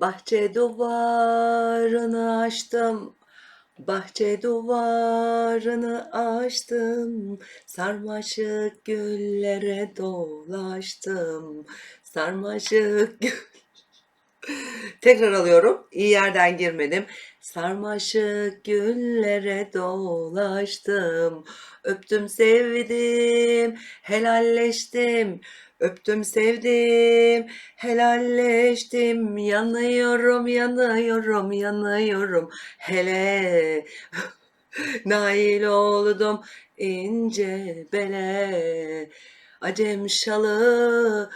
Bahçe duvarını açtım. Bahçe duvarını açtım. Sarmaşık güllere dolaştım. Sarmaşık. Tekrar alıyorum. İyi yerden girmedim. Sarmaşık güllere dolaştım. Öptüm sevdim. Helalleştim. Öptüm sevdim. Helalleştim. Yanıyorum, yanıyorum, yanıyorum. Hele nail oldum ince bele. Acem şalı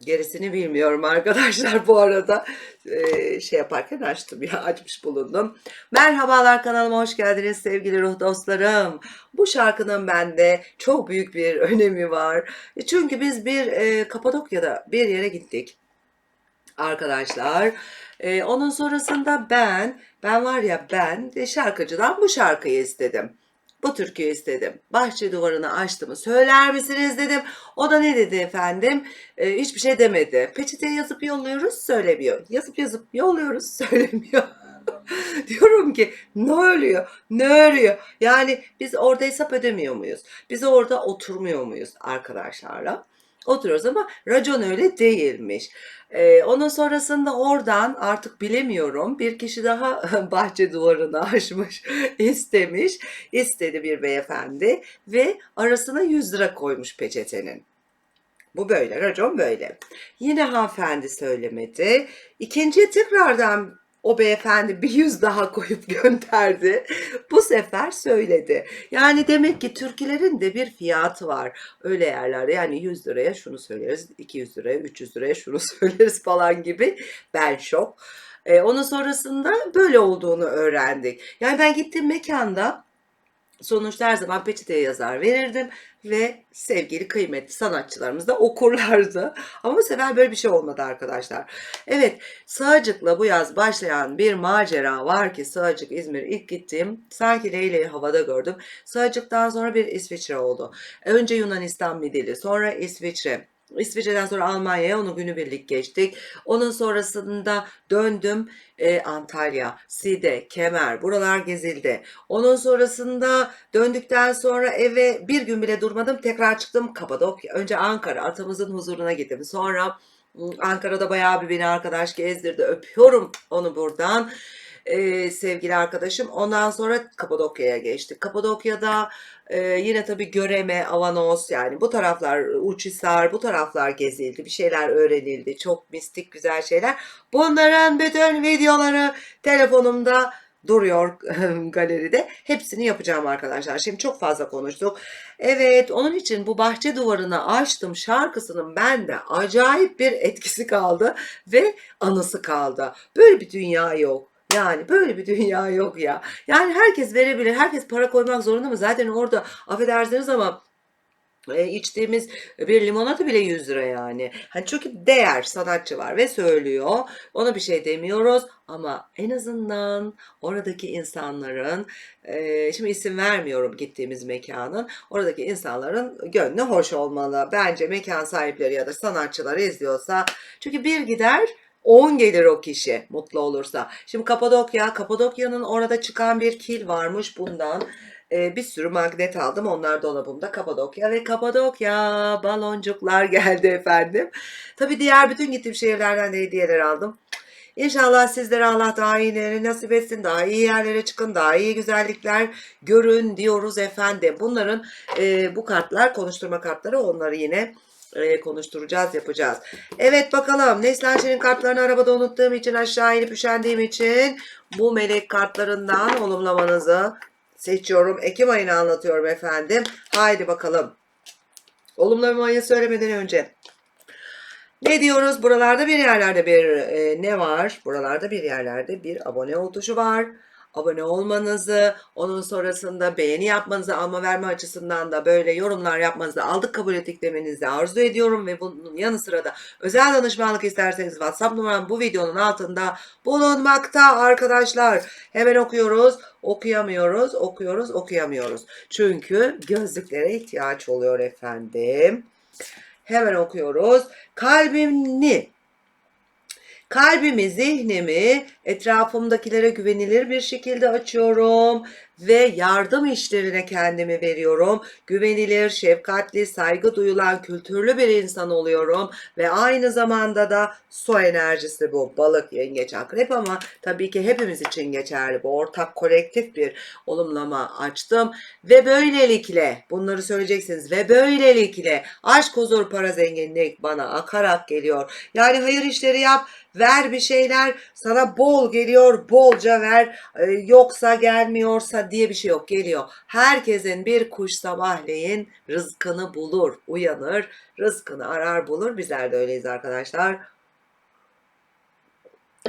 Gerisini bilmiyorum arkadaşlar bu arada. Ee, şey yaparken açtım ya açmış bulundum. Merhabalar kanalıma hoş geldiniz sevgili ruh dostlarım. Bu şarkının bende çok büyük bir önemi var. E, Çünkü biz bir e, Kapadokya'da bir yere gittik arkadaşlar. E, onun sonrasında ben, ben var ya ben de şarkıcıdan bu şarkıyı istedim. Bu türküyü istedim. Bahçe duvarını açtım. Söyler misiniz dedim. O da ne dedi efendim? E, hiçbir şey demedi. Peçeteye yazıp yolluyoruz söylemiyor. Yazıp yazıp yolluyoruz söylemiyor. Diyorum ki ne oluyor? Ne örüyor? Yani biz orada hesap ödemiyor muyuz? Biz orada oturmuyor muyuz arkadaşlarla? Oturuyoruz ama racon öyle değilmiş. Ee, onun sonrasında oradan artık bilemiyorum bir kişi daha bahçe duvarını aşmış istemiş. istedi bir beyefendi ve arasına 100 lira koymuş peçetenin. Bu böyle, racon böyle. Yine hanımefendi söylemedi. İkinciye tekrardan o beyefendi bir yüz daha koyup gönderdi. Bu sefer söyledi. Yani demek ki türkülerin de bir fiyatı var. Öyle yerlerde yani 100 liraya şunu söyleriz, 200 liraya, 300 liraya şunu söyleriz falan gibi. Ben şok. Ee, onun sonrasında böyle olduğunu öğrendik. Yani ben gittiğim mekanda sonuçta her zaman peçeteye yazar verirdim ve sevgili kıymetli sanatçılarımız da okurlardı. Ama bu sefer böyle bir şey olmadı arkadaşlar. Evet Sığacık'la bu yaz başlayan bir macera var ki Sığacık İzmir ilk gittiğim sanki Leyle'yi havada gördüm. Sığacık'tan sonra bir İsviçre oldu. Önce Yunanistan Midilli sonra İsviçre. İsviçre'den sonra Almanya'ya onu günübirlik geçtik. Onun sonrasında döndüm e, Antalya, Side, Kemer buralar gezildi. Onun sonrasında döndükten sonra eve bir gün bile durmadım. Tekrar çıktım Kapadokya. Önce Ankara atamızın huzuruna gittim. Sonra ım, Ankara'da bayağı bir beni arkadaş gezdirdi. Öpüyorum onu buradan. Ee, sevgili arkadaşım. Ondan sonra Kapadokya'ya geçtik. Kapadokya'da e, yine tabii Göreme, Avanos yani bu taraflar Uçhisar bu taraflar gezildi. Bir şeyler öğrenildi. Çok mistik güzel şeyler. Bunların bütün videoları telefonumda duruyor galeride. Hepsini yapacağım arkadaşlar. Şimdi çok fazla konuştuk. Evet onun için bu bahçe duvarını açtım şarkısının bende acayip bir etkisi kaldı ve anısı kaldı. Böyle bir dünya yok. Yani böyle bir dünya yok ya. Yani herkes verebilir. Herkes para koymak zorunda mı? Zaten orada affedersiniz ama e, içtiğimiz bir limonata bile 100 lira yani. Hani çünkü değer sanatçı var ve söylüyor. Ona bir şey demiyoruz ama en azından oradaki insanların e, şimdi isim vermiyorum gittiğimiz mekanın. Oradaki insanların gönlü hoş olmalı. Bence mekan sahipleri ya da sanatçıları izliyorsa çünkü bir gider 10 gelir o kişi mutlu olursa. Şimdi Kapadokya, Kapadokya'nın orada çıkan bir kil varmış bundan. Ee, bir sürü magnet aldım. Onlar dolabımda Kapadokya ve Kapadokya baloncuklar geldi efendim. Tabii diğer bütün gittiğim şehirlerden de hediyeler aldım. İnşallah sizlere Allah daha iyileri nasip etsin. Daha iyi yerlere çıkın. Daha iyi güzellikler görün diyoruz efendim. Bunların e, bu kartlar konuşturma kartları onları yine konuşturacağız yapacağız. Evet bakalım Neslihan'ın kartlarını arabada unuttuğum için aşağı inip üşendiğim için bu melek kartlarından olumlamanızı seçiyorum. Ekim ayını anlatıyorum efendim. Haydi bakalım. Olumlamayı söylemeden önce ne diyoruz? Buralarda bir yerlerde bir e, ne var? Buralarda bir yerlerde bir abone ol var. Abone olmanızı, onun sonrasında beğeni yapmanızı, alma verme açısından da böyle yorumlar yapmanızı, aldık kabul ettik demenizi arzu ediyorum ve bunun yanı sıra da özel danışmanlık isterseniz WhatsApp numaram bu videonun altında bulunmakta arkadaşlar. Hemen okuyoruz, okuyamıyoruz, okuyoruz, okuyamıyoruz. Çünkü gözlüklere ihtiyaç oluyor efendim. Hemen okuyoruz. Kalbini Kalbimi, zihnimi etrafımdakilere güvenilir bir şekilde açıyorum ve yardım işlerine kendimi veriyorum. Güvenilir, şefkatli, saygı duyulan, kültürlü bir insan oluyorum ve aynı zamanda da su enerjisi bu. Balık, yengeç, akrep ama tabii ki hepimiz için geçerli. Bu ortak kolektif bir olumlama açtım ve böylelikle bunları söyleyeceksiniz ve böylelikle aşk, huzur, para, zenginlik bana akarak geliyor. Yani hayır işleri yap, ver bir şeyler sana bol geliyor bolca ver Ee, yoksa gelmiyorsa diye bir şey yok geliyor. Herkesin bir kuş sabahleyin rızkını bulur uyanır rızkını arar bulur bizler de öyleyiz arkadaşlar.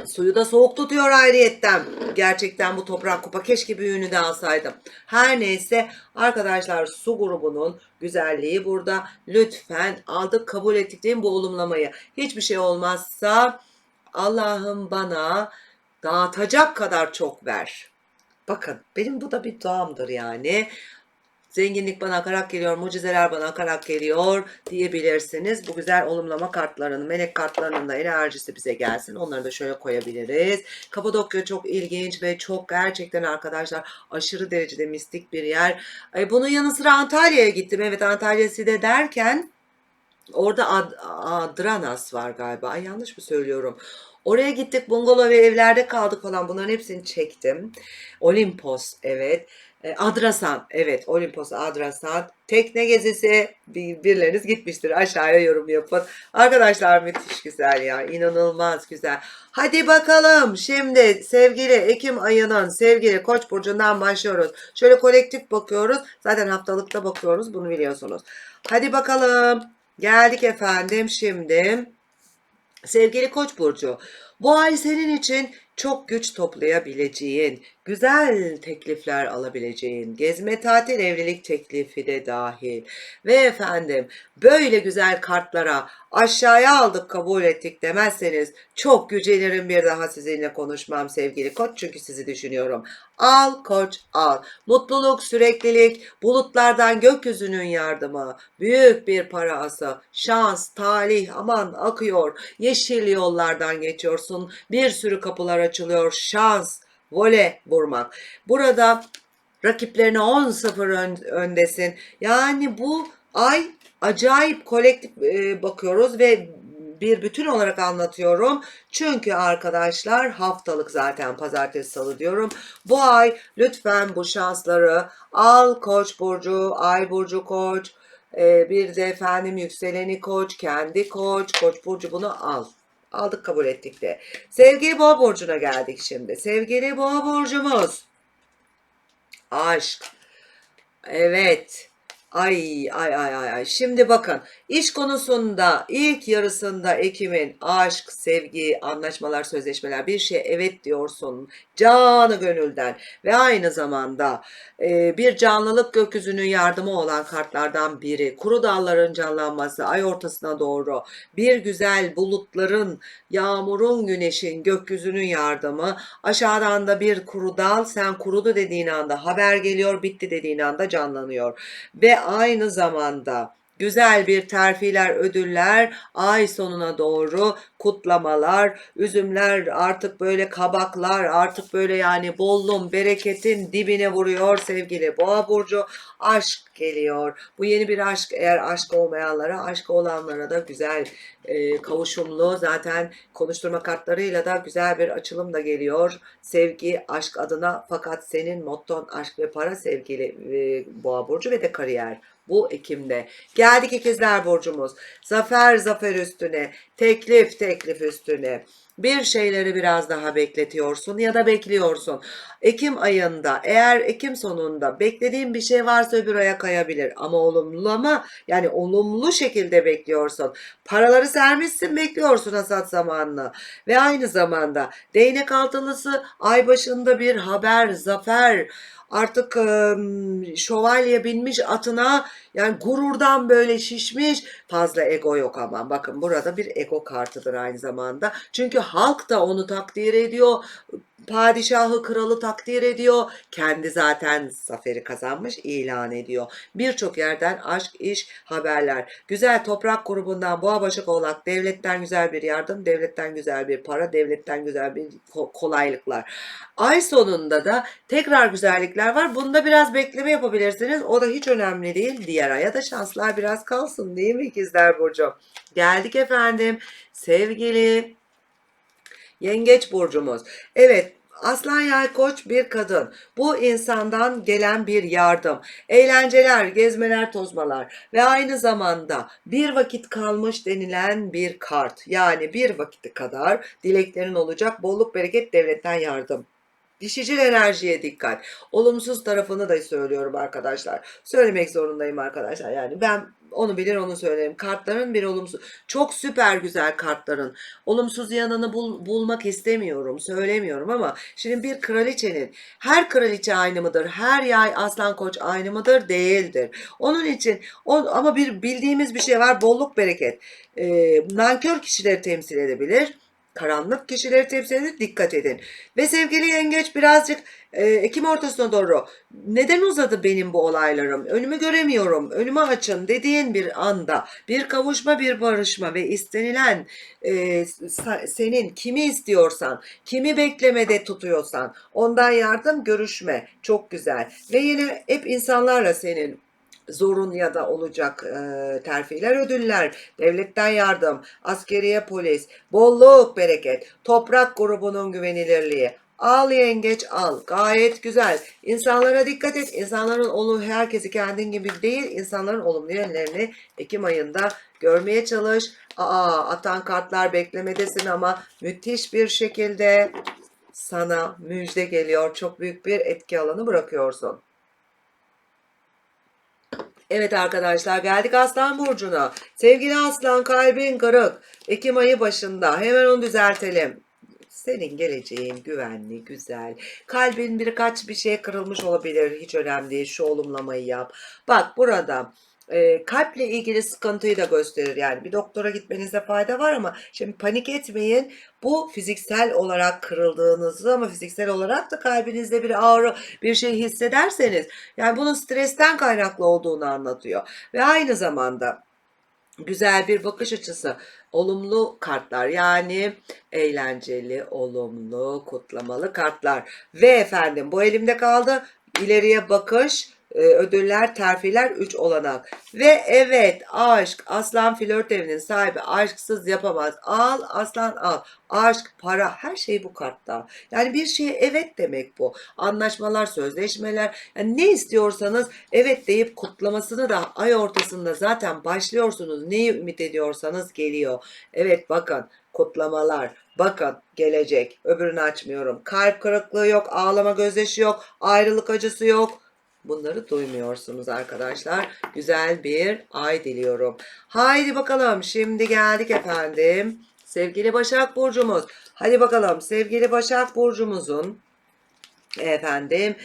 Suyu da soğuk tutuyor ayrıyetten. Gerçekten bu toprak kupa keşke büyüğünü de alsaydım. Her neyse arkadaşlar su grubunun güzelliği burada. Lütfen aldık kabul ettik değil mi bu olumlamayı. Hiçbir şey olmazsa Allah'ım bana dağıtacak kadar çok ver. Bakın benim bu da bir duamdır yani. Zenginlik bana akarak geliyor, mucizeler bana akarak geliyor diyebilirsiniz. Bu güzel olumlama kartlarının, melek kartlarının da enerjisi bize gelsin. Onları da şöyle koyabiliriz. Kapadokya çok ilginç ve çok gerçekten arkadaşlar aşırı derecede mistik bir yer. Ay, Bunun yanı sıra Antalya'ya gittim. Evet Antalya Side derken Orada Ad- Adranas var galiba. Ay yanlış mı söylüyorum? Oraya gittik bungalov ve evlerde kaldık falan. Bunların hepsini çektim. Olimpos evet. E, Adrasan evet Olimpos Adrasan. Tekne gezisi bir, birileriniz gitmiştir. Aşağıya yorum yapın. Arkadaşlar müthiş güzel ya. inanılmaz güzel. Hadi bakalım şimdi sevgili Ekim ayının sevgili Koç burcundan başlıyoruz. Şöyle kolektif bakıyoruz. Zaten haftalıkta bakıyoruz. Bunu biliyorsunuz. Hadi bakalım. Geldik efendim şimdi. Sevgili Koç burcu, bu ay senin için çok güç toplayabileceğin, güzel teklifler alabileceğin, gezme tatil evlilik teklifi de dahil. Ve efendim böyle güzel kartlara aşağıya aldık kabul ettik demezseniz çok gücenirim bir daha sizinle konuşmam sevgili koç çünkü sizi düşünüyorum. Al koç al. Mutluluk, süreklilik, bulutlardan gökyüzünün yardımı, büyük bir parası, şans, talih aman akıyor. Yeşil yollardan geçiyorsun. Bir sürü kapılar açılıyor. Şans, vole vurmak. Burada rakiplerine 10-0 ön- öndesin. Yani bu ay acayip kolektif e, bakıyoruz ve bir bütün olarak anlatıyorum. Çünkü arkadaşlar haftalık zaten pazartesi salı diyorum. Bu ay lütfen bu şansları al koç burcu, ay burcu koç, e, bir de efendim yükseleni koç, kendi koç, koç burcu bunu al. Aldık kabul ettik de. Sevgili boğa burcuna geldik şimdi. Sevgili boğa burcumuz. Aşk. Evet. Ay ay ay ay. Şimdi bakın iş konusunda ilk yarısında Ekim'in aşk, sevgi, anlaşmalar, sözleşmeler bir şeye evet diyorsun canı gönülden ve aynı zamanda e, bir canlılık gökyüzünün yardımı olan kartlardan biri. Kuru dalların canlanması ay ortasına doğru bir güzel bulutların, yağmurun, güneşin, gökyüzünün yardımı. Aşağıdan da bir kuru dal sen kurudu dediğin anda haber geliyor, bitti dediğin anda canlanıyor. Ve aynı zamanda güzel bir terfiler, ödüller, ay sonuna doğru kutlamalar, üzümler, artık böyle kabaklar, artık böyle yani bolluğun, bereketin dibine vuruyor sevgili Boğa burcu. Aşk geliyor. Bu yeni bir aşk eğer aşk olmayanlara, aşk olanlara da güzel e, kavuşumlu zaten konuşturma kartlarıyla da güzel bir açılım da geliyor. Sevgi, aşk adına fakat senin motton aşk ve para sevgili e, Boğa burcu ve de kariyer bu Ekim'de. Geldik ikizler burcumuz. Zafer zafer üstüne, teklif teklif üstüne. Bir şeyleri biraz daha bekletiyorsun ya da bekliyorsun. Ekim ayında eğer Ekim sonunda beklediğin bir şey varsa öbür aya kayabilir. Ama olumlama yani olumlu şekilde bekliyorsun. Paraları sermişsin bekliyorsun hasat zamanını. Ve aynı zamanda değnek altılısı ay başında bir haber, zafer, artık ım, şövalye binmiş atına yani gururdan böyle şişmiş fazla ego yok ama. Bakın burada bir ego kartıdır aynı zamanda. Çünkü halk da onu takdir ediyor padişahı kralı takdir ediyor. Kendi zaten zaferi kazanmış ilan ediyor. Birçok yerden aşk, iş, haberler. Güzel toprak grubundan boğa başak oğlak devletten güzel bir yardım, devletten güzel bir para, devletten güzel bir ko- kolaylıklar. Ay sonunda da tekrar güzellikler var. Bunda biraz bekleme yapabilirsiniz. O da hiç önemli değil. Diğer aya da şanslar biraz kalsın değil mi ikizler Burcu? Geldik efendim. Sevgili Yengeç burcumuz. Evet, Aslan Yay Koç bir kadın. Bu insandan gelen bir yardım. Eğlenceler, gezmeler, tozmalar ve aynı zamanda bir vakit kalmış denilen bir kart. Yani bir vakiti kadar dileklerin olacak. Bolluk, bereket, devletten yardım. Dişicil enerjiye dikkat. Olumsuz tarafını da söylüyorum arkadaşlar. Söylemek zorundayım arkadaşlar. Yani ben onu bilir onu söylerim. Kartların bir olumsuz. Çok süper güzel kartların. Olumsuz yanını bul- bulmak istemiyorum. Söylemiyorum ama şimdi bir kraliçenin her kraliçe aynı mıdır? Her yay aslan koç aynı mıdır? Değildir. Onun için o, ama bir bildiğimiz bir şey var. Bolluk bereket. Ee, nankör kişileri temsil edebilir. Karanlık kişileri temsil edin. Dikkat edin. Ve sevgili yengeç birazcık e, Ekim ortasına doğru neden uzadı benim bu olaylarım? Önümü göremiyorum. Önümü açın dediğin bir anda bir kavuşma, bir barışma ve istenilen e, senin kimi istiyorsan, kimi beklemede tutuyorsan ondan yardım, görüşme. Çok güzel. Ve yine hep insanlarla senin zorun ya da olacak e, terfiler, ödüller, devletten yardım, askeriye polis, bolluk, bereket, toprak grubunun güvenilirliği. Al yengeç al. Gayet güzel. İnsanlara dikkat et. İnsanların olumlu herkesi kendin gibi değil. insanların olumlu yönlerini Ekim ayında görmeye çalış. Aa atan kartlar beklemedesin ama müthiş bir şekilde sana müjde geliyor. Çok büyük bir etki alanı bırakıyorsun. Evet arkadaşlar geldik Aslan Burcu'na. Sevgili Aslan kalbin kırık. Ekim ayı başında hemen onu düzeltelim. Senin geleceğin güvenli, güzel. Kalbin birkaç bir şey kırılmış olabilir. Hiç önemli değil. Şu olumlamayı yap. Bak burada e, kalple ilgili sıkıntıyı da gösterir. Yani bir doktora gitmenizde fayda var ama şimdi panik etmeyin. Bu fiziksel olarak kırıldığınızı ama fiziksel olarak da kalbinizde bir ağrı, bir şey hissederseniz yani bunun stresten kaynaklı olduğunu anlatıyor. Ve aynı zamanda güzel bir bakış açısı, olumlu kartlar yani eğlenceli, olumlu, kutlamalı kartlar. Ve efendim bu elimde kaldı. İleriye bakış, e, ödüller, terfiler 3 olanak. Ve evet aşk, aslan flört evinin sahibi aşksız yapamaz. Al aslan al. Aşk, para her şey bu kartta. Yani bir şeye evet demek bu. Anlaşmalar, sözleşmeler. Yani ne istiyorsanız evet deyip kutlamasını da ay ortasında zaten başlıyorsunuz. Neyi ümit ediyorsanız geliyor. Evet bakın kutlamalar. Bakın gelecek. Öbürünü açmıyorum. Kalp kırıklığı yok, ağlama gözyaşı yok, ayrılık acısı yok. Bunları duymuyorsunuz arkadaşlar. Güzel bir ay diliyorum. Haydi bakalım şimdi geldik efendim. Sevgili Başak Burcumuz. Hadi bakalım sevgili Başak Burcumuzun efendim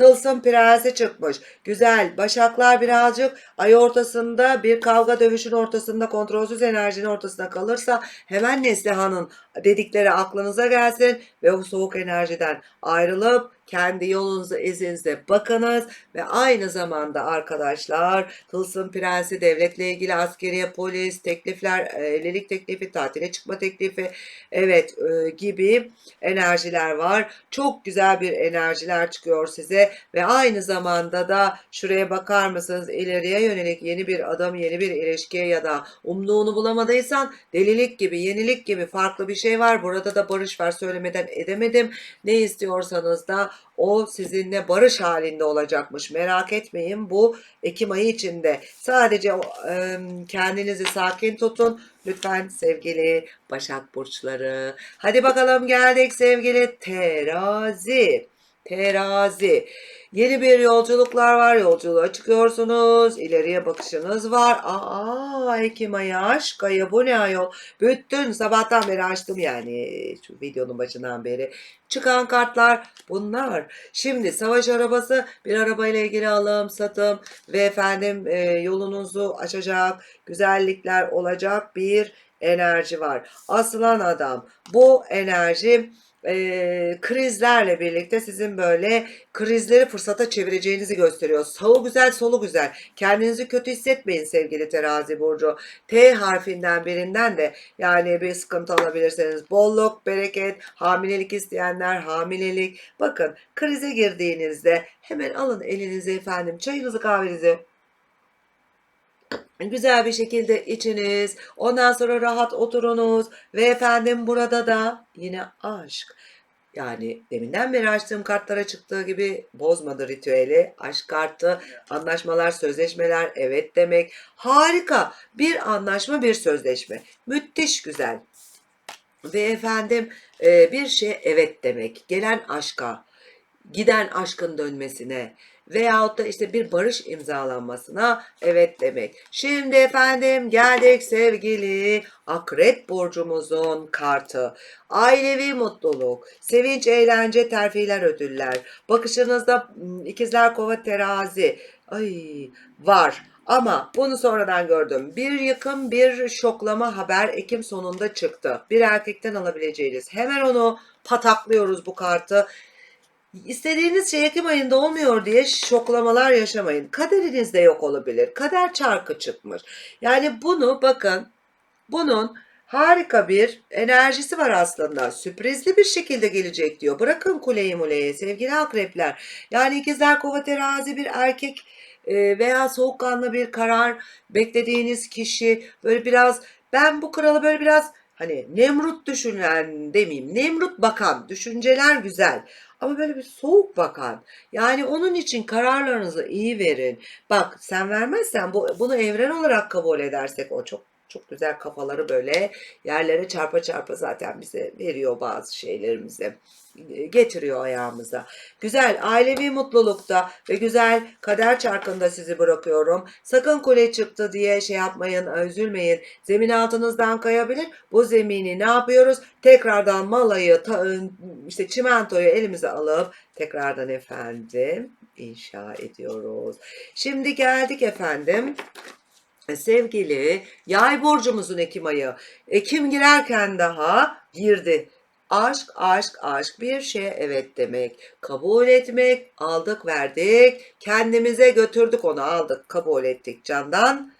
Tılsım prensi çıkmış. Güzel. Başaklar birazcık ay ortasında bir kavga dövüşün ortasında kontrolsüz enerjinin ortasında kalırsa hemen Neslihan'ın dedikleri aklınıza gelsin ve o soğuk enerjiden ayrılıp kendi yolunuza izinize bakınız ve aynı zamanda arkadaşlar Tılsım Prensi devletle ilgili askeriye polis teklifler e, evlilik teklifi tatile çıkma teklifi evet e, gibi enerjiler var çok güzel bir enerjiler çıkıyor size ve aynı zamanda da şuraya bakar mısınız ileriye yönelik yeni bir adım yeni bir ilişkiye ya da umduğunu bulamadıysan delilik gibi yenilik gibi farklı bir şey var burada da barış var söylemeden edemedim ne istiyorsanız da o sizinle barış halinde olacakmış. Merak etmeyin bu Ekim ayı içinde. Sadece e, kendinizi sakin tutun. Lütfen sevgili Başak Burçları. Hadi bakalım geldik sevgili Terazi. Terazi. Yeni bir yolculuklar var. Yolculuğa çıkıyorsunuz. İleriye bakışınız var. Aa Ekim ayı aşk ayı bu ne ayol. Bütün sabahtan beri açtım yani şu videonun başından beri. Çıkan kartlar bunlar. Şimdi savaş arabası bir arabayla ilgili alım, satım ve efendim e, yolunuzu açacak, güzellikler olacak bir enerji var. Aslan adam bu enerji e, krizlerle birlikte sizin böyle krizleri fırsata çevireceğinizi gösteriyor. Sağı güzel, solu güzel. Kendinizi kötü hissetmeyin sevgili terazi burcu. T harfinden birinden de yani bir sıkıntı alabilirsiniz. Bolluk, bereket, hamilelik isteyenler, hamilelik. Bakın krize girdiğinizde hemen alın elinize efendim çayınızı kahvenizi güzel bir şekilde içiniz. Ondan sonra rahat oturunuz ve efendim burada da yine aşk. Yani deminden beri açtığım kartlara çıktığı gibi bozmadı ritüeli. Aşk kartı, anlaşmalar, sözleşmeler, evet demek. Harika. Bir anlaşma, bir sözleşme. Müthiş güzel. Ve efendim e, bir şey evet demek. Gelen aşka, giden aşkın dönmesine veyahut da işte bir barış imzalanmasına evet demek. Şimdi efendim geldik sevgili akrep burcumuzun kartı. Ailevi mutluluk, sevinç, eğlence, terfiler, ödüller. Bakışınızda mm, ikizler kova terazi. Ay var. Ama bunu sonradan gördüm. Bir yıkım, bir şoklama haber Ekim sonunda çıktı. Bir erkekten alabileceğiniz. Hemen onu pataklıyoruz bu kartı. İstediğiniz şey Ekim ayında olmuyor diye şoklamalar yaşamayın. Kaderinizde yok olabilir. Kader çarkı çıkmış. Yani bunu bakın bunun harika bir enerjisi var aslında. Sürprizli bir şekilde gelecek diyor. Bırakın kuleyi muleye sevgili akrepler. Yani ikizler kova terazi bir erkek e, veya soğukkanlı bir karar beklediğiniz kişi böyle biraz ben bu kralı böyle biraz hani Nemrut düşünen demeyeyim Nemrut bakan düşünceler güzel ama böyle bir soğuk bakan. Yani onun için kararlarınızı iyi verin. Bak sen vermezsen bu, bunu evren olarak kabul edersek o çok çok güzel kafaları böyle yerlere çarpa çarpa zaten bize veriyor bazı şeylerimizi getiriyor ayağımıza. Güzel ailevi mutlulukta ve güzel kader çarkında sizi bırakıyorum. Sakın kule çıktı diye şey yapmayın, üzülmeyin. Zemin altınızdan kayabilir. Bu zemini ne yapıyoruz? Tekrardan malayı, ta, işte çimentoyu elimize alıp tekrardan efendim inşa ediyoruz. Şimdi geldik efendim sevgili yay burcumuzun Ekim ayı. Ekim girerken daha girdi. Aşk, aşk, aşk bir şeye evet demek. Kabul etmek, aldık verdik. Kendimize götürdük onu aldık, kabul ettik candan.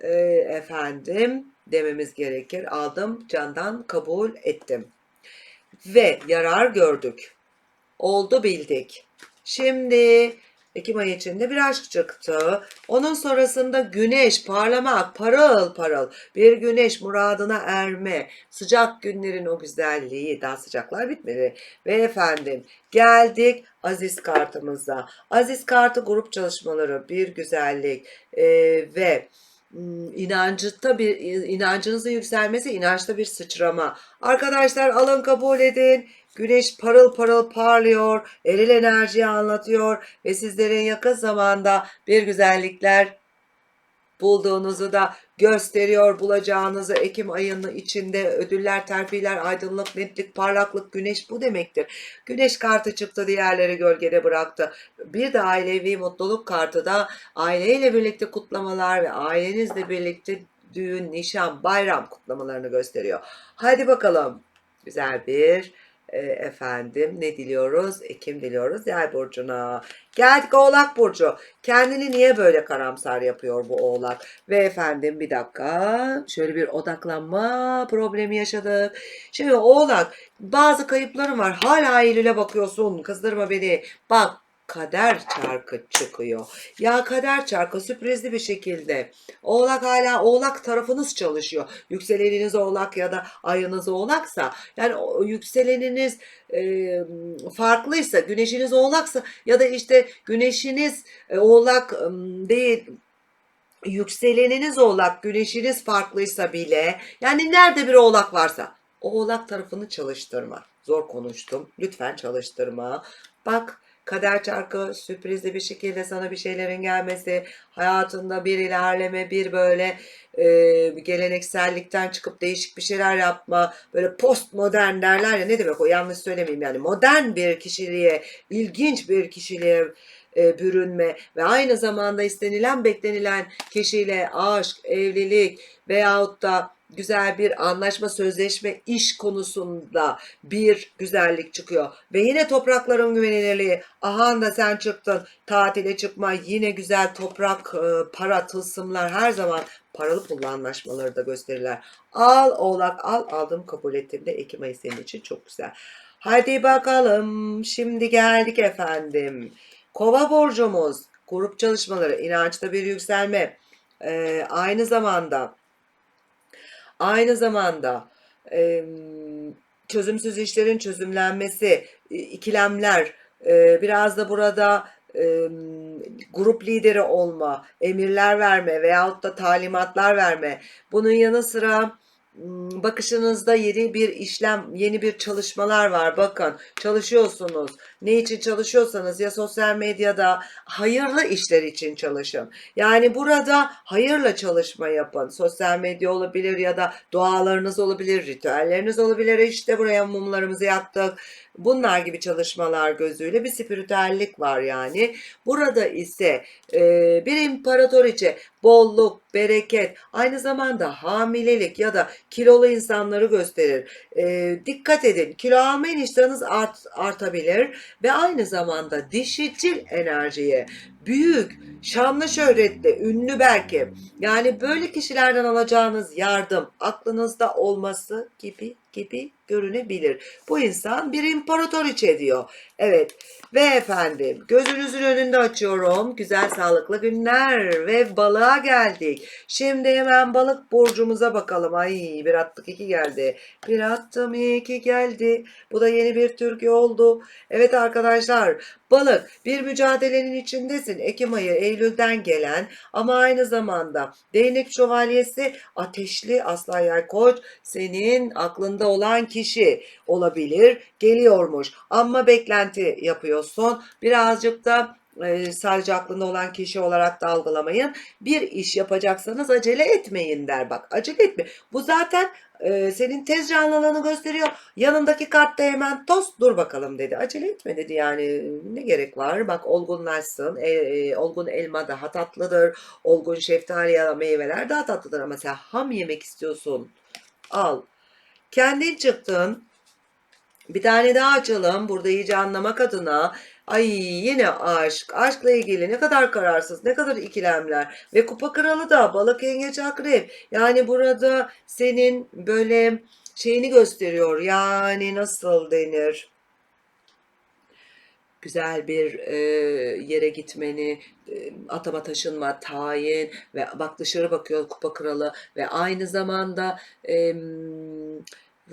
Ee, efendim dememiz gerekir. Aldım candan kabul ettim. Ve yarar gördük. Oldu bildik. Şimdi Ekim ayı içinde bir aşk çıktı. Onun sonrasında güneş parlamak, parıl parıl. Bir güneş muradına erme. Sıcak günlerin o güzelliği. Daha sıcaklar bitmedi. Ve efendim geldik Aziz kartımıza. Aziz kartı grup çalışmaları bir güzellik. Ee, ve inancıta bir inancınızın yükselmesi, inançta bir sıçrama. Arkadaşlar alın kabul edin. Güneş parıl parıl parlıyor, eril enerjiyi anlatıyor ve sizlerin yakın zamanda bir güzellikler bulduğunuzu da gösteriyor. Bulacağınızı Ekim ayının içinde ödüller, terfiler, aydınlık, netlik, parlaklık, güneş bu demektir. Güneş kartı çıktı, diğerleri gölgede bıraktı. Bir de ailevi mutluluk kartı da aileyle birlikte kutlamalar ve ailenizle birlikte düğün, nişan, bayram kutlamalarını gösteriyor. Hadi bakalım. Güzel bir e, efendim ne diliyoruz? Ekim diliyoruz yay burcuna. Geldik oğlak burcu. Kendini niye böyle karamsar yapıyor bu oğlak? Ve efendim bir dakika şöyle bir odaklanma problemi yaşadık. Şimdi oğlak bazı kayıplarım var. Hala Eylül'e bakıyorsun. Kızdırma beni. Bak kader çarkı çıkıyor. Ya kader çarkı sürprizli bir şekilde. Oğlak hala oğlak tarafınız çalışıyor. Yükseleniniz oğlak ya da ayınız oğlaksa yani yükseleniniz e, farklıysa güneşiniz oğlaksa ya da işte güneşiniz e, oğlak e, değil yükseleniniz oğlak güneşiniz farklıysa bile yani nerede bir oğlak varsa o oğlak tarafını çalıştırma. Zor konuştum. Lütfen çalıştırma. Bak kader çarkı sürprizli bir şekilde sana bir şeylerin gelmesi, hayatında bir ilerleme, bir böyle e, geleneksellikten çıkıp değişik bir şeyler yapma, böyle postmodern derler ya ne demek o? Yanlış söylemeyeyim yani. Modern bir kişiliğe, ilginç bir kişiliğe e, bürünme ve aynı zamanda istenilen beklenilen kişiyle aşk, evlilik veyahut da güzel bir anlaşma, sözleşme, iş konusunda bir güzellik çıkıyor. Ve yine toprakların güvenilirliği. Aha da sen çıktın. Tatile çıkma. Yine güzel toprak, e, para, tılsımlar her zaman paralı pulla anlaşmaları da gösterirler. Al oğlak al. Aldım kabul ettim de Ekim ayı senin için çok güzel. Hadi bakalım. Şimdi geldik efendim. Kova borcumuz. Grup çalışmaları, inançta bir yükselme. Ee, aynı zamanda aynı zamanda e, çözümsüz işlerin çözümlenmesi, ikilemler, e, biraz da burada e, grup lideri olma, emirler verme veyahut da talimatlar verme. Bunun yanı sıra bakışınızda yeni bir işlem, yeni bir çalışmalar var. Bakın çalışıyorsunuz. Ne için çalışıyorsanız ya sosyal medyada hayırlı işler için çalışın. Yani burada hayırla çalışma yapın. Sosyal medya olabilir ya da dualarınız olabilir, ritüelleriniz olabilir. İşte buraya mumlarımızı yaktık. Bunlar gibi çalışmalar gözüyle bir spiritüellik var yani. Burada ise e, bir imparatoriçe bolluk, bereket, aynı zamanda hamilelik ya da kilolu insanları gösterir. E, dikkat edin, kilo almayın iştahınız art, artabilir ve aynı zamanda dişicil enerjiye büyük, şanlı şöhretli, ünlü belki yani böyle kişilerden alacağınız yardım aklınızda olması gibi gibi görünebilir. Bu insan bir imparatoriçe diyor. Evet ve efendim gözünüzün önünde açıyorum. Güzel sağlıklı günler ve balığa geldik. Şimdi hemen balık burcumuza bakalım. Ay bir attık iki geldi. Bir attım iki geldi. Bu da yeni bir türkü oldu. Evet arkadaşlar balık bir mücadelenin içindesin. Ekim ayı Eylül'den gelen ama aynı zamanda değnek şövalyesi ateşli aslan yay koç senin aklında olan kişi olabilir geliyormuş ama beklenti yapıyorsun birazcık da sadece aklında olan kişi olarak da algılamayın. Bir iş yapacaksanız acele etmeyin der. Bak acele etme. Bu zaten e, senin tez canlılığını gösteriyor. Yanındaki kartta hemen toz dur bakalım dedi. Acele etme dedi. Yani ne gerek var? Bak olgunlaşsın. E, e, olgun elma daha tatlıdır. Olgun şeftali ya da meyveler daha tatlıdır. Ama sen ham yemek istiyorsun. Al. Kendin çıktın. Bir tane daha açalım. Burada iyice anlamak adına. Ay yine aşk. Aşkla ilgili ne kadar kararsız, ne kadar ikilemler. Ve kupa kralı da balık yengeç akrep. Yani burada senin böyle şeyini gösteriyor. Yani nasıl denir? Güzel bir e, yere gitmeni, e, atama taşınma, tayin ve bak dışarı bakıyor kupa kralı ve aynı zamanda em,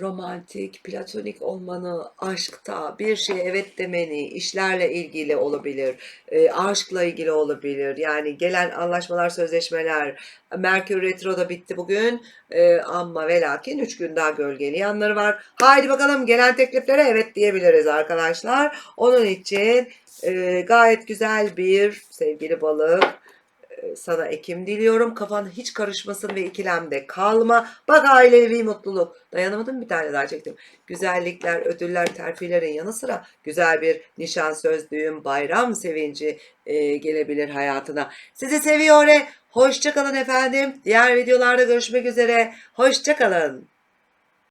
romantik, platonik olmanı, aşkta bir şeye evet demeni, işlerle ilgili olabilir, e, aşkla ilgili olabilir. Yani gelen anlaşmalar, sözleşmeler, Merkür Retro da bitti bugün e, ama ve lakin 3 gün daha gölgeli yanları var. Haydi bakalım gelen tekliflere evet diyebiliriz arkadaşlar. Onun için e, gayet güzel bir sevgili balık sana Ekim diliyorum. Kafan hiç karışmasın ve ikilemde kalma. Bak ailevi mutluluk. Dayanamadım bir tane daha çektim. Güzellikler, ödüller, terfilerin yanı sıra güzel bir nişan söz, düğün, bayram sevinci e, gelebilir hayatına. Sizi seviyorum. Hoşçakalın efendim. Diğer videolarda görüşmek üzere. Hoşçakalın.